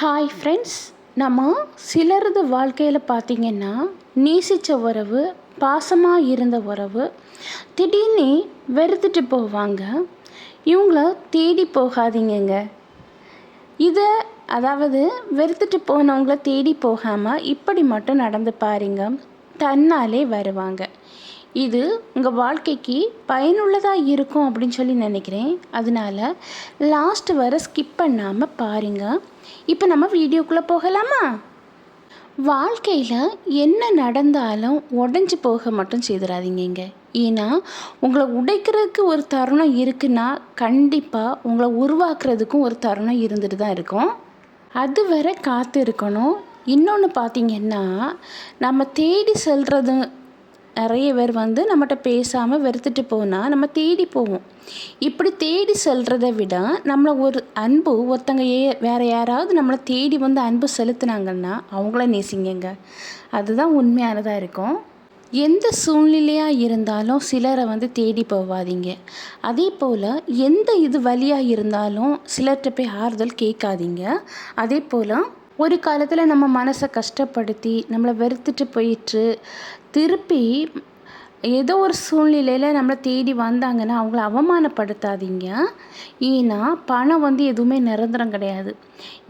Hi friends நம்ம சிலரது வாழ்க்கையில் பார்த்திங்கன்னா நேசித்த உறவு பாசமாக இருந்த உறவு திடீர்னு வெறுத்துட்டு போவாங்க. இவங்கள தேடி போகாதீங்கங்க. இதை அதாவது வெறுத்துட்டு போனவங்கள தேடி போகாமல் இப்படி மட்டும் நடந்து பாருங்க. தன்னாலே வருவாங்க. இது உங்கள் வாழ்க்கைக்கு பயனுள்ளதாக இருக்கும் அப்படின்னு சொல்லி நினைக்கிறேன். அதனால லாஸ்ட் வர ஸ்கிப் பண்ணாமல் பாருங்கள் இப்போ நம்ம வீடியோக்குள்ளே போகலாமா? வாழ்க்கையில் என்ன நடந்தாலும் உடஞ்சி போக மட்டும் செய்திடாதீங்க ஏன்னா உங்களை உடைக்கிறதுக்கு ஒரு தருணம் இருக்குன்னா கண்டிப்பாக உங்களை உருவாக்குறதுக்கும் ஒரு தருணம் இருந்துட்டு தான் இருக்கும். அது வரை காத்து இருக்கணும் இன்னொன்று பார்த்தீங்கன்னா நம்ம தேடி செல்கிறது நிறைய பேர் வந்து நம்மகிட்ட பேசாமல் வெறுத்துட்டு போனால் நம்ம தேடி போவோம். இப்படி தேடி செல்கிறத விட நம்மளை ஒரு அன்பு ஒருத்தங்க ஏ வேறு யாராவது நம்மளை தேடி வந்து அன்பு செலுத்துனாங்கன்னா அவங்கள நேசிங்கங்க. அதுதான் உண்மையானதாக இருக்கும். எந்த சூழ்நிலையாக இருந்தாலும் சிலரை வந்து தேடி போவாதீங்க. அதே போல் எந்த இது வழியாக இருந்தாலும் சிலர்கிட்ட போய் ஆறுதல் கேட்காதீங்க. அதே போல் ஒரு காலத்தில் நம்ம மனசை கஷ்டப்படுத்தி நம்மளை வெறுத்துட்டு போயிட்டு திருப்பி ஏதோ ஒரு சூழ்நிலையில் நம்மளை தேடி வந்தாங்கன்னா அவங்கள அவமானப்படுத்தாதீங்க. ஏன்னா பணம் வந்து எதுவுமே நிரந்தரம் கிடையாது.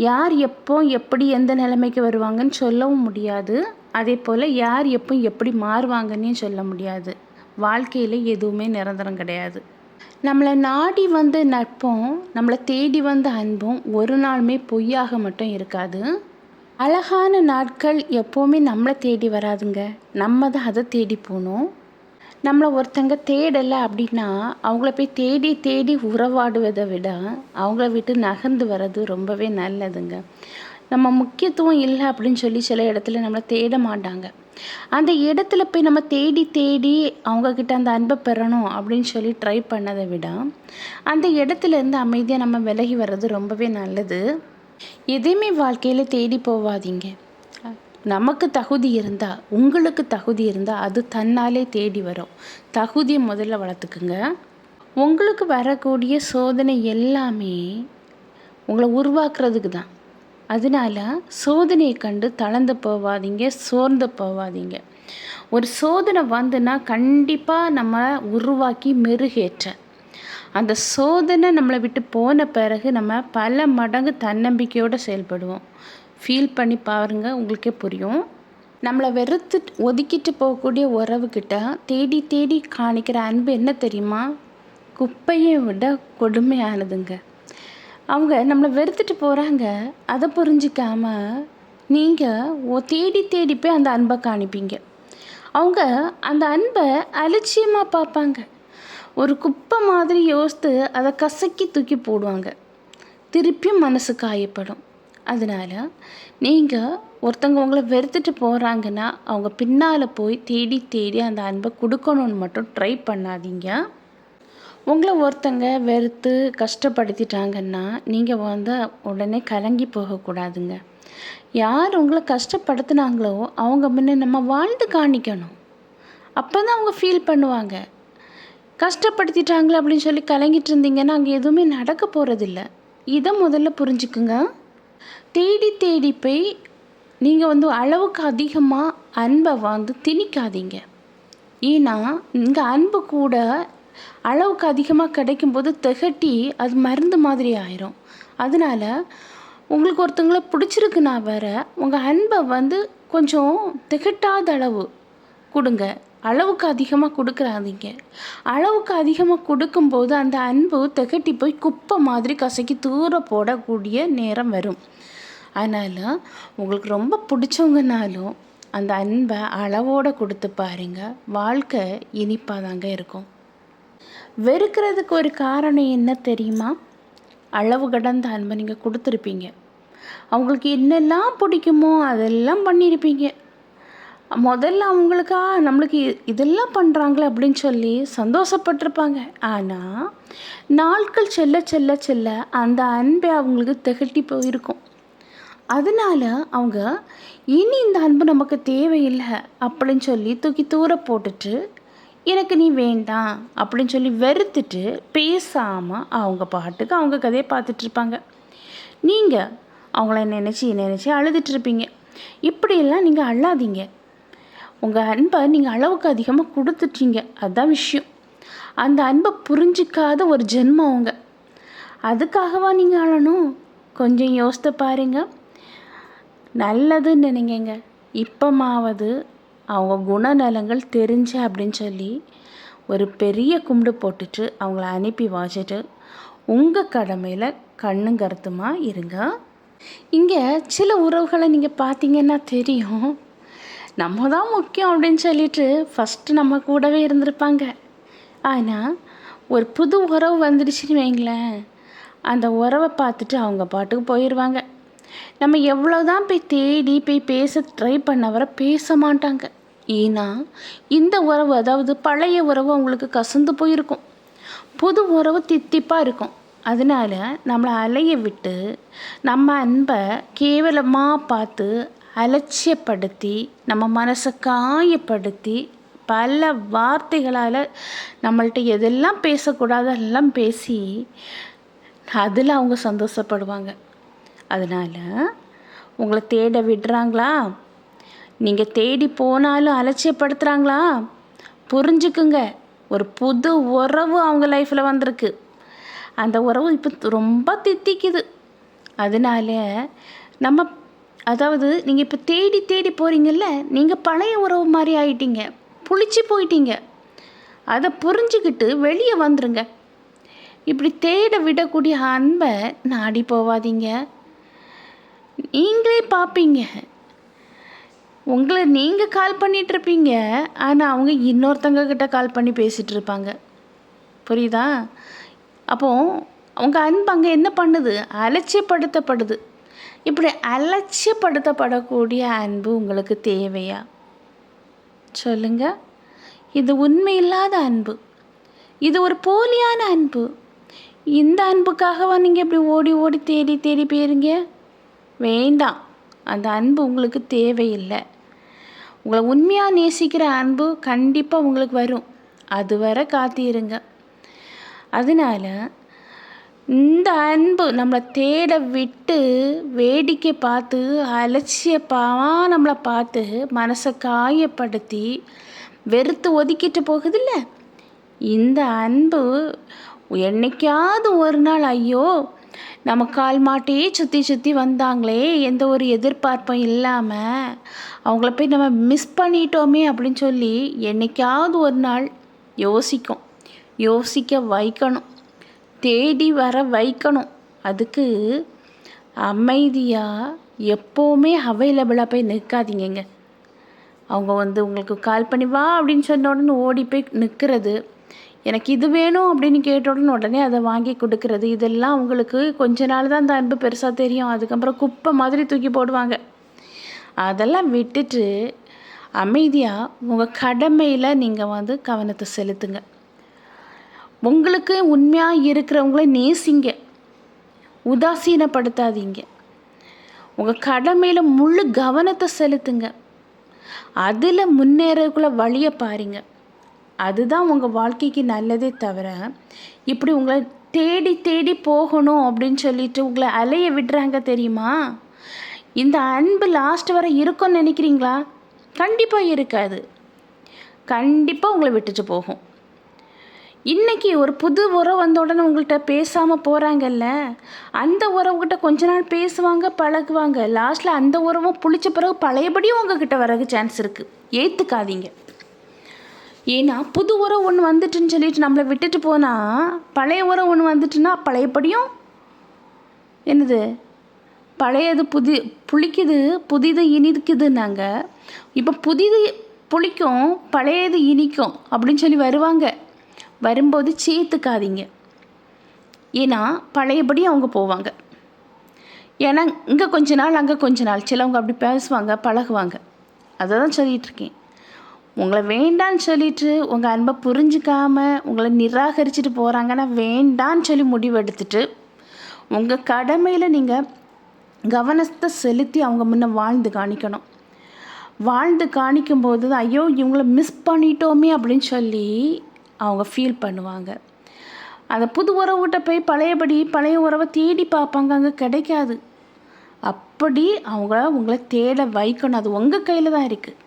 யார் எப்போ எப்படி எந்த நிலைமைக்கு வருவாங்கன்னு சொல்லவும் முடியாது. அதே போல் யார் எப்போ எப்படி மாறுவாங்கன்னே சொல்ல முடியாது. வாழ்க்கையில் எதுவுமே நிரந்தரம் கிடையாது. நம்மளை நாடி வந்த நட்பும் நம்மளை தேடி வந்த அன்பும் ஒரு நாளுமே பொய்யாக மட்டும் இருக்காது. அழகான நாட்கள் எப்போவுமே நம்மளை தேடி வராதுங்க. நம்ம தான் அதை தேடி போகணும். நம்மளை ஒருத்தங்க தேடலை அப்படின்னா அவங்கள போய் தேடி தேடி உறவாடுவதை விட அவங்கள விட்டு நகர்ந்து வர்றது ரொம்பவே நல்லதுங்க. நம்ம முக்கியத்துவம் இல்லை அப்படின்னு சொல்லி சில இடத்துல நம்மளை தேட மாட்டாங்க. அந்த இடத்துல போய் நம்ம தேடி தேடி அவங்கக்கிட்ட அந்த அன்பை பெறணும் அப்படின்னு சொல்லி ட்ரை பண்ணதை விட அந்த இடத்துலேருந்து அமைதியாக நம்ம விலகி வர்றது ரொம்பவே நல்லது. எதையுமே வாழ்க்கையில் தேடி போவாதீங்க. நமக்கு தகுதி இருந்தால் உங்களுக்கு தகுதி இருந்தால் அது தன்னாலே தேடி வரும். தகுதியை முதல்ல வளர்த்துக்குங்க. உங்களுக்கு வரக்கூடிய சோதனை எல்லாமே உங்களை உருவாக்குறதுக்கு தான் அதனால சோதனையை கண்டு தளர்ந்து போவாதீங்க சோர்ந்து போவாதீங்க. ஒரு சோதனை வந்துன்னா கண்டிப்பாக நம்ம உருவாக்கி மெருகேற்ற. அந்த சோதனை நம்மளை விட்டு போன பிறகு நம்ம பல மடங்கு தன்னம்பிக்கையோடு செயல்படுவோம். ஃபீல் பண்ணி பாருங்கள் உங்களுக்கே புரியும். நம்மளை வெறுத்து ஒதுக்கிட்டு போகக்கூடிய உறவுக்கிட்ட தேடி தேடி காணிக்கிற அன்பு என்ன தெரியுமா? குப்பையை விட கொடுமையானதுங்க. அவங்க நம்மளை வெறுத்துட்டு போகிறாங்க அதை புரிஞ்சிக்காம நீங்கள் தேடி தேடி போய் அந்த அன்பை காணிப்பீங்க. அவங்க அந்த அன்பை அலட்சியமாக பார்ப்பாங்க. ஒரு குப்பை மாதிரி யோசித்து அதை கசக்கி தூக்கி போடுவாங்க. திருப்பியும் மனசு காயப்படும். அதனால் நீங்கள் ஒருத்தவங்க உங்களை வெறுத்துட்டு போகிறாங்கன்னா அவங்க பின்னால் போய் தேடி தேடி அந்த அன்பை கொடுக்கணுன்னு மட்டும் ட்ரை பண்ணாதீங்க. உங்களை ஒருத்தங்க வெறுத்து கஷ்டப்படுத்திட்டாங்கன்னா நீங்கள் வந்து உடனே கலங்கி போகக்கூடாதுங்க. யார் உங்களை கஷ்டப்படுத்துனாங்களோ அவங்க முன்னே நம்ம வாழ்ந்து காணிக்கணும். அப்போ தான் அவங்க ஃபீல் பண்ணுவாங்க. கஷ்டப்படுத்திட்டாங்களே அப்படின்னு சொல்லி கலங்கிட்டு இருந்தீங்கன்னா அங்கே எதுவுமே நடக்க போகிறதில்ல இதை முதல்ல புரிஞ்சுக்குங்க. தேடி தேடி போய் நீங்கள் வந்து அளவுக்கு அதிகமாக அன்பை வந்து திணிக்காதீங்க. ஏன்னா இங்கே அன்பு கூட அளவுக்கு அதிகமாக கிடைக்கும்போது திகட்டி அது மருந்து மாதிரி ஆயிரும். அதனால் உங்களுக்கு ஒருத்தங்களை பிடிச்சிருக்குன்னா வேற உங்கள் அன்பை வந்து கொஞ்சம் திகட்டாத அளவு கொடுங்க. அளவுக்கு அதிகமாக கொடுக்குறாதீங்க அளவுக்கு அதிகமாக கொடுக்கும்போது அந்த அன்பு திகட்டி போய் குப்பை மாதிரி கசக்கி தூர போடக்கூடிய நேரம் வரும். அதனால் உங்களுக்கு ரொம்ப பிடிச்சவங்கனாலும் அந்த அன்பை அளவோடு கொடுத்து பாருங்க. வாழ்க்கை இனிப்பாக தாங்க இருக்கும். வெறுக்கிறதுக்கு ஒரு காரணம் என்ன தெரியுமா? அளவு கடந்த அன்பை நீங்கள் கொடுத்துருப்பீங்க. அவங்களுக்கு என்னெல்லாம் பிடிக்குமோ அதெல்லாம் பண்ணியிருப்பீங்க. முதல்ல அவங்களுக்கா நம்மளுக்கு இதெல்லாம் பண்ணுறாங்களே அப்படின்னு சொல்லி சந்தோஷப்பட்டிருப்பாங்க. ஆனால் நாட்கள் செல்ல செல்ல செல்ல அந்த அன்பை அவங்களுக்கு திகட்டி போயிருக்கும். அதனால் அவங்க இனி இந்த அன்பு நமக்கு தேவையில்லை அப்படின்னு சொல்லி தூக்கி தூர போட்டுட்டு எனக்கு நீ வேண்டாம் அப்படின்னு சொல்லி வெறுத்துட்டு பேசாமல் அவங்க பாட்டுக்கு அவங்க கதையை பார்த்துட்ருப்பாங்க நீங்கள் அவங்கள நினச்சி நினச்சி அழுதுட்ருப்பீங்க இப்படியெல்லாம் நீங்கள் அழாதீங்க. உங்கள் அன்பை நீங்கள் அளவுக்கு அதிகமாக கொடுத்துட்டீங்க. அதுதான் விஷயம். அந்த அன்பை புரிஞ்சிக்காத ஒரு ஜென்மம் அவங்க. அதுக்காகவா நீங்கள் அழணும்? கொஞ்சம் யோசித்து பாருங்க. நல்லதுன்னு நினைங்க இப்போமாவது அவங்க குணநலங்கள் தெரிஞ்ச அப்படின்னு சொல்லி ஒரு பெரிய கும்பிடு போட்டுட்டு அவங்கள அனுப்பி வாச்சிட்டு உங்கள் கடமையில் கண்ணும் கருத்துமாக இருங்க. இங்கே சில உறவுகளை நீங்கள் பார்த்தீங்கன்னா தெரியும். நம்ம தான் முக்கியம் அப்படின்னு சொல்லிட்டு ஃபஸ்ட்டு நம்ம கூடவே இருந்திருப்பாங்க. ஆனால் ஒரு புது உறவு வந்துடுச்சுன்னு வைங்களேன். அந்த உறவை பார்த்துட்டு அவங்க பாட்டுக்கு போயிடுவாங்க நம்ம எவ்வளோ தான் போய் தேடி போய் பேச ட்ரை பண்ண வர பேச மாட்டாங்க. ஏன்னா இந்த உறவு அதாவது பழைய உறவு அவங்களுக்கு கசந்து போயிருக்கும். புது உறவு தித்திப்பாக இருக்கும். அதனால நம்மளை அலைய விட்டு நம்ம அன்பை கேவலமாக பார்த்து அலட்சியப்படுத்தி நம்ம மனசை காயப்படுத்தி பல வார்த்தைகளால் நம்மள்ட்ட எதெல்லாம் பேசக்கூடாது எல்லாம் பேசி அதில் அவங்க சந்தோஷப்படுவாங்க. அதனால் உங்களை தேட விடுறாங்களா? நீங்கள் தேடி போனாலும் அலட்சியப்படுத்துகிறாங்களா புரிஞ்சுக்குங்க. ஒரு புது உறவு அவங்க லைஃப்பில் வந்திருக்கு. அந்த உறவு இப்போ ரொம்ப தித்திக்குது. அதனால நம்ம அதாவது நீங்கள் இப்போ தேடி தேடி போகிறீங்கல்ல நீங்கள் பழைய உறவு மாதிரி ஆயிட்டீங்க. புளிச்சு போயிட்டீங்க. அதை புரிஞ்சுக்கிட்டு வெளியே வந்துருங்க. இப்படி தேட விடக்கூடிய அன்பை நாடி போவாதீங்க. நீங்களே பார்ப்பீங்க உங்களை நீங்கள் கால் பண்ணிகிட்ருப்பீங்க ஆனால் அவங்க இன்னொருத்தங்க கிட்ட கால் பண்ணி பேசிகிட்டு இருப்பாங்க புரியுதா? அப்போது அவங்க அன்பு அங்கே என்ன பண்ணுது? அலட்சியப்படுத்தப்படுது. இப்படி அலட்சியப்படுத்தப்படக்கூடிய அன்பு உங்களுக்கு தேவையா? சொல்லுங்க. இது உண்மையில்லாத அன்பு. இது ஒரு போலியான அன்பு. இந்த அன்புக்காகவா நீங்கள் இப்படி ஓடி ஓடி தேடி தேடி போயிருங்க? வேண்டாம். அந்த அன்பு உங்களுக்கு தேவையில்லை. உங்களை உண்மையாக நேசிக்கிற அன்பு கண்டிப்பாக உங்களுக்கு வரும். அதுவரை காத்திருங்க. அதனால இந்த அன்பு நம்மளை தேட விட்டு வேடிக்கை பார்த்து அலட்சியப்பாவாக நம்மளை பார்த்து மனசை காயப்படுத்தி வெறுத்து ஒதுக்கிட்டு போகுதில்ல? இந்த அன்பு என்னைக்காவது ஒரு நாள் ஐயோ நம்ம கால் மாட்டையே சுற்றி சுற்றி வந்தாங்களே எந்த ஒரு எதிர்பார்ப்பும் இல்லாமல் அவங்கள போய் நம்ம மிஸ் பண்ணிட்டோமே அப்படின்னு சொல்லி என்னைக்காவது ஒரு நாள் யோசிக்கும். யோசிக்க வைக்கணும். தேடி வர வைக்கணும். அதுக்கு அமைதியாக எப்போவுமே அவைலபிளாக போய் நிற்காதீங்கங்க. அவங்க வந்து உங்களுக்கு கால் பண்ணி வா அப்படின்னு சொன்ன உடனே ஓடி போய் நிற்கிறது எனக்கு இது வேணும் அப்படின்னு கேட்ட உடனே உடனே அதை வாங்கி கொடுக்கறது. இதெல்லாம் அவங்களுக்கு கொஞ்ச நாள் தான் அந்த அன்பு பெருசாக தெரியும். அதுக்கப்புறம் குப்பை மாதிரி தூக்கி போடுவாங்க. அதெல்லாம் விட்டுட்டு அமைதியாக உங்கள் கடமையில் நீங்கள் வந்து கவனத்தை செலுத்துங்க. உங்களுக்கு உண்மையாக இருக்கிறவங்கள நேசிங்க. உதாசீனப்படுத்தாதீங்க. உங்கள் கடமையில் முழு கவனத்தை செலுத்துங்க. அதில் முன்னேறக்குள்ள வழியை பாருங்கள் அதுதான் உங்கள் வாழ்க்கைக்கு நல்லதே தவிர இப்படி உங்களை தேடி தேடி போகணும் அப்படின்னு சொல்லிட்டு உங்களை அலைய விடுறாங்க தெரியுமா? இந்த அன்பு லாஸ்ட் வரை இருக்கும்னு நினைக்கிறீங்களா? கண்டிப்பாக இருக்காது. கண்டிப்பாக உங்களை விட்டுட்டு போகும். இன்றைக்கி ஒரு புது உறவு வந்த உடனே உங்கள்கிட்ட பேசாமல் போகிறாங்கல்ல அந்த உறவுகிட்ட கொஞ்ச நாள் பேசுவாங்க பழகுவாங்க. லாஸ்ட்டில் அந்த உறவும் புளிச்ச பிறகு பழையபடியும் உங்ககிட்ட வரக்கு சான்ஸ் இருக்குது ஏற்றுக்காதீங்க ஏன்னா புது உரம் ஒன்று வந்துட்டுன்னு சொல்லிட்டு நம்மளை விட்டுட்டு போனால் பழைய உரம் ஒன்று வந்துட்டுன்னா பழையபடியும் என்னது? பழையது புதி புளிக்குது புதிது இனிக்குதுன்னாங்க. இப்போ புதிது புளிக்கும் பழையது இனிக்கும் அப்படின்னு சொல்லி வருவாங்க. வரும்போது சேர்த்துக்காதீங்க. ஏன்னா பழையபடி அவங்க போவாங்க. ஏன்னா இங்கே கொஞ்ச நாள் அங்கே கொஞ்ச நாள். சிலவங்க அப்படி பேசுவாங்க பழகுவாங்க. அதை தான் சொல்லிகிட்ருக்கேன் உங்களை வேண்டான்னு சொல்லிட்டு உங்கள் அன்பை புரிஞ்சுக்காமல் உங்களை நிராகரிச்சுட்டு போகிறாங்கன்னா வேண்டான்னு சொல்லி முடிவெடுத்துட்டு உங்கள் கடமையில் நீங்கள் கவனத்தை செலுத்தி அவங்க முன்ன வாழ்ந்து காணிக்கணும். வாழ்ந்து காணிக்கும்போது தான் ஐயோ இவங்கள மிஸ் பண்ணிட்டோமே அப்படின்னு சொல்லி அவங்க ஃபீல் பண்ணுவாங்க. அந்த புது உறவுகிட்ட போய் பழையபடி பழைய உறவை தேடி பார்ப்பாங்க. அங்கே கிடைக்காது. அப்படி அவங்கள உங்களை தேட வைக்கணும். அது உங்கள் கையில் தான் இருக்குது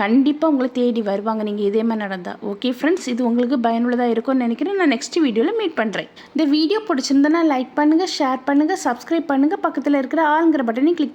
கண்டிப்பாக உங்களை தேடி வருவாங்க. நீங்கள் இதே மாதிரி நடந்தால் ஓகே ஃப்ரெண்ட்ஸ் இது உங்களுக்கு பயனுள்ளதாக இருக்கும்னு நினைக்கிறேன். நான் நெக்ஸ்ட் வீடியோவில் மீட் பண்ணுறேன் இந்த வீடியோ பிடிச்சிருந்தனா லைக் பண்ணுங்கள் ஷேர் பண்ணுங்கள் சப்ஸ்கிரைப் பண்ணுங்கள் பக்கத்தில் இருக்கிற ஆளுங்கிற பட்டனையும் கிளிக்